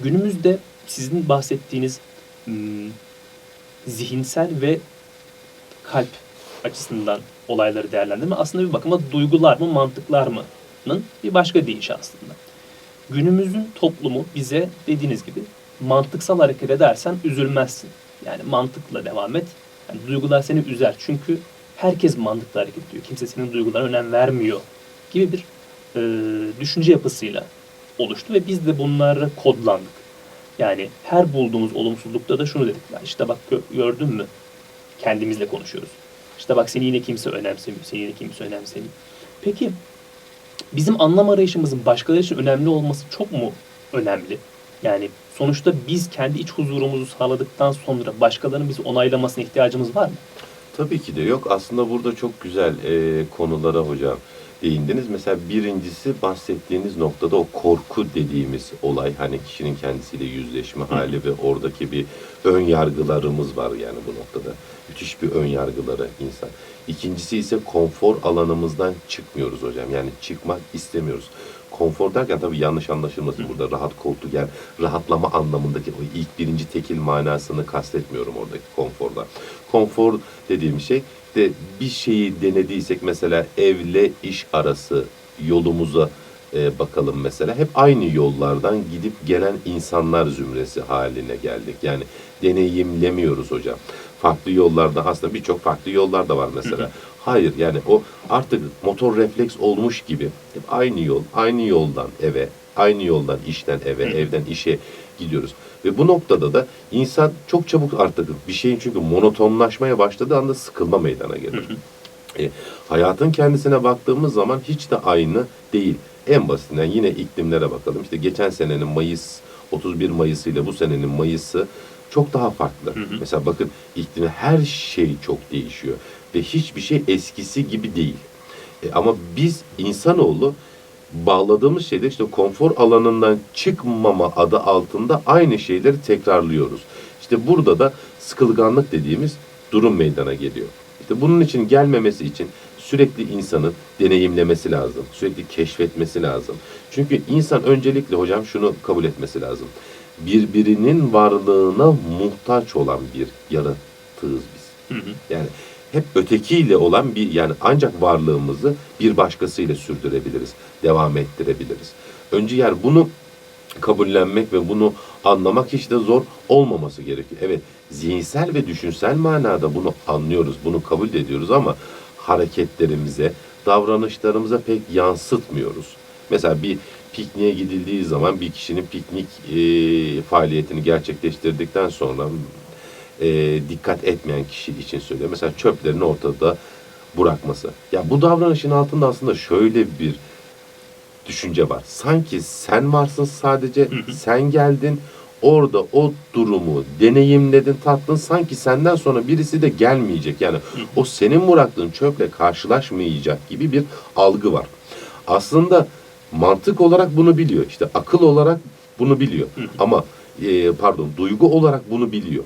Günümüzde sizin bahsettiğiniz hmm, zihinsel ve kalp açısından olayları değerlendirme aslında bir bakıma duygular mı, mantıklar mı'nın bir başka deyişi aslında. Günümüzün toplumu bize dediğiniz gibi mantıksal hareket edersen üzülmezsin. Yani mantıkla devam et. Yani duygular seni üzer. Çünkü herkes mantıkla hareket ediyor. Kimse senin duygularına önem vermiyor gibi bir e, düşünce yapısıyla oluştu ve biz de bunları kodlandık. Yani her bulduğumuz olumsuzlukta da şunu dedikler. İşte bak gö- gördün mü? Kendimizle konuşuyoruz. İşte bak seni yine kimse önemsemiyor. Seni yine kimse önemsemiyor. Peki bizim anlam arayışımızın başkaları için önemli olması çok mu önemli? Yani sonuçta biz kendi iç huzurumuzu sağladıktan sonra başkalarının bizi onaylamasına ihtiyacımız var mı? Tabii ki de yok. Aslında burada çok güzel e, konulara hocam değindiniz. Mesela birincisi bahsettiğiniz noktada o korku dediğimiz olay hani kişinin kendisiyle yüzleşme hali ve oradaki bir ön yargılarımız var yani bu noktada. Müthiş bir ön yargıları insan. İkincisi ise konfor alanımızdan çıkmıyoruz hocam. Yani çıkmak istemiyoruz. Konfor derken tabii yanlış anlaşılmasın burada rahat koltuk yani rahatlama anlamındaki o ilk birinci tekil manasını kastetmiyorum oradaki konforda. Konfor dediğim şey de bir şeyi denediysek mesela evle iş arası yolumuza e, bakalım mesela hep aynı yollardan gidip gelen insanlar zümresi haline geldik. Yani deneyimlemiyoruz hocam. Farklı yollarda aslında birçok farklı yollar da var mesela. Hayır yani o artık motor refleks olmuş gibi hep aynı yol, aynı yoldan eve, aynı yoldan işten eve, evden işe gidiyoruz. Ve bu noktada da insan çok çabuk artık bir şeyin çünkü monotonlaşmaya başladığı anda sıkılma meydana gelir. E, hayatın kendisine baktığımız zaman hiç de aynı değil. En basitinden yine iklimlere bakalım. İşte geçen senenin Mayıs 31 Mayıs ile bu senenin Mayıs'ı çok daha farklı. Mesela bakın iklimi her şey çok değişiyor ve hiçbir şey eskisi gibi değil. E, ama biz insanoğlu bağladığımız şeyde işte konfor alanından çıkmama adı altında aynı şeyleri tekrarlıyoruz. İşte burada da sıkılganlık dediğimiz durum meydana geliyor. İşte bunun için gelmemesi için sürekli insanın deneyimlemesi lazım. Sürekli keşfetmesi lazım. Çünkü insan öncelikle hocam şunu kabul etmesi lazım. Birbirinin varlığına muhtaç olan bir yaratığız biz. Yani hep ötekiyle olan bir yani ancak varlığımızı bir başkasıyla sürdürebiliriz, devam ettirebiliriz. Önce yer bunu kabullenmek ve bunu anlamak hiç de zor olmaması gerekiyor. Evet, zihinsel ve düşünsel manada bunu anlıyoruz, bunu kabul ediyoruz ama hareketlerimize, davranışlarımıza pek yansıtmıyoruz. Mesela bir pikniğe gidildiği zaman bir kişinin piknik e, faaliyetini gerçekleştirdikten sonra e, dikkat etmeyen kişi için söylüyor. Mesela çöplerini ortada bırakması. Ya bu davranışın altında aslında şöyle bir düşünce var. Sanki sen varsın sadece, sen geldin, orada o durumu deneyimledin, tattın. Sanki senden sonra birisi de gelmeyecek. Yani o senin bıraktığın çöple karşılaşmayacak gibi bir algı var. Aslında mantık olarak bunu biliyor. İşte akıl olarak bunu biliyor. Ama e, pardon, duygu olarak bunu biliyor.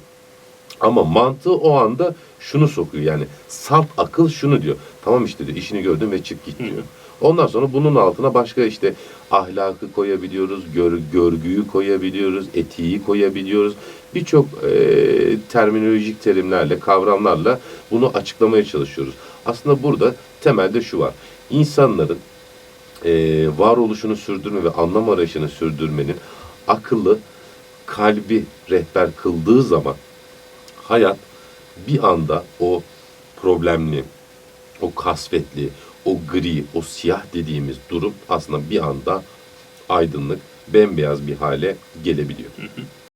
Ama mantığı o anda şunu sokuyor yani salt akıl şunu diyor. Tamam işte diyor işini gördün ve çık git diyor. Ondan sonra bunun altına başka işte ahlakı koyabiliyoruz, gör, görgüyü koyabiliyoruz, etiği koyabiliyoruz. Birçok e, terminolojik terimlerle, kavramlarla bunu açıklamaya çalışıyoruz. Aslında burada temelde şu var. İnsanların e, varoluşunu sürdürme ve anlam arayışını sürdürmenin akıllı, kalbi rehber kıldığı zaman hayat bir anda o problemli, o kasvetli, o gri, o siyah dediğimiz durum aslında bir anda aydınlık, bembeyaz bir hale gelebiliyor.